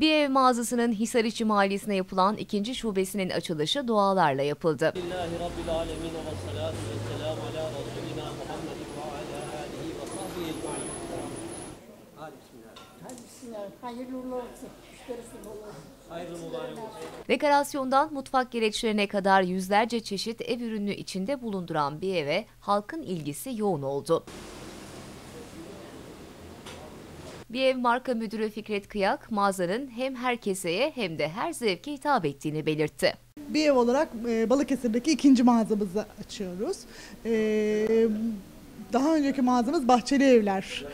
Bir ev mağazasının Hisarişi Mahallesi'ne yapılan ikinci şubesinin açılışı dualarla yapıldı. Dekorasyondan mutfak gereçlerine kadar yüzlerce çeşit ev ürünü içinde bulunduran bir eve halkın ilgisi yoğun oldu. Bir ev marka müdürü Fikret Kıyak, mağazanın hem her keseye hem de her zevke hitap ettiğini belirtti. Bir ev olarak e, Balıkesir'deki ikinci mağazamızı açıyoruz. E, daha önceki mağazamız Bahçeli Evler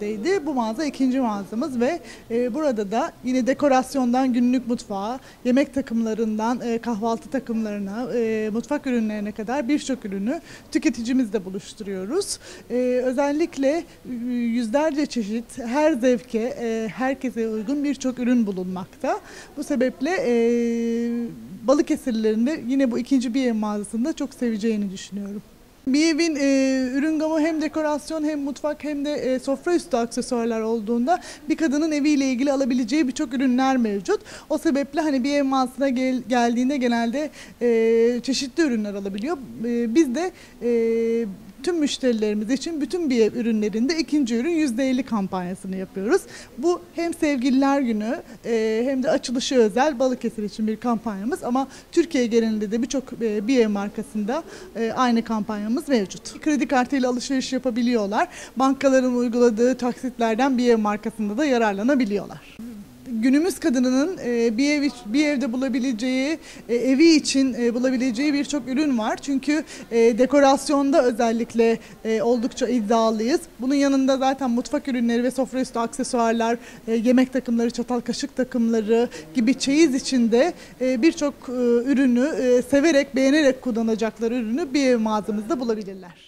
deydi. Bu mağaza ikinci mağazamız ve e, burada da yine dekorasyondan günlük mutfağa, yemek takımlarından e, kahvaltı takımlarına, e, mutfak ürünlerine kadar birçok ürünü tüketicimizle buluşturuyoruz. Özellikle yüzlerce çeşit, her zevke, herkese uygun birçok ürün bulunmakta. Bu sebeple Balıkesirlilerin de yine bu ikinci bir mağazasında çok seveceğini düşünüyorum. Bir evin e, ürün gamı hem dekorasyon hem mutfak hem de e, sofra üstü aksesuarlar olduğunda bir kadının eviyle ilgili alabileceği birçok ürünler mevcut. O sebeple hani bir ev mağazasına gel- geldiğinde genelde e, çeşitli ürünler alabiliyor. E, biz de e, tüm müşterilerimiz için bütün bir ürünlerinde ikinci ürün %50 kampanyasını yapıyoruz. Bu hem sevgililer günü e, hem de açılışı özel Balıkesir için bir kampanyamız ama Türkiye genelinde de birçok e, bir ev markasında e, aynı kampanyamız mevcut. Kredi kartıyla alışveriş yapabiliyorlar. Bankaların uyguladığı taksitlerden bir ev markasında da yararlanabiliyorlar günümüz kadınının e, bir ev bir evde bulabileceği, e, evi için e, bulabileceği birçok ürün var. Çünkü e, dekorasyonda özellikle e, oldukça iddialıyız. Bunun yanında zaten mutfak ürünleri ve sofraüstü aksesuarlar, e, yemek takımları, çatal kaşık takımları gibi çeyiz içinde e, birçok e, ürünü e, severek, beğenerek kullanacakları ürünü bir ev mağazamızda bulabilirler.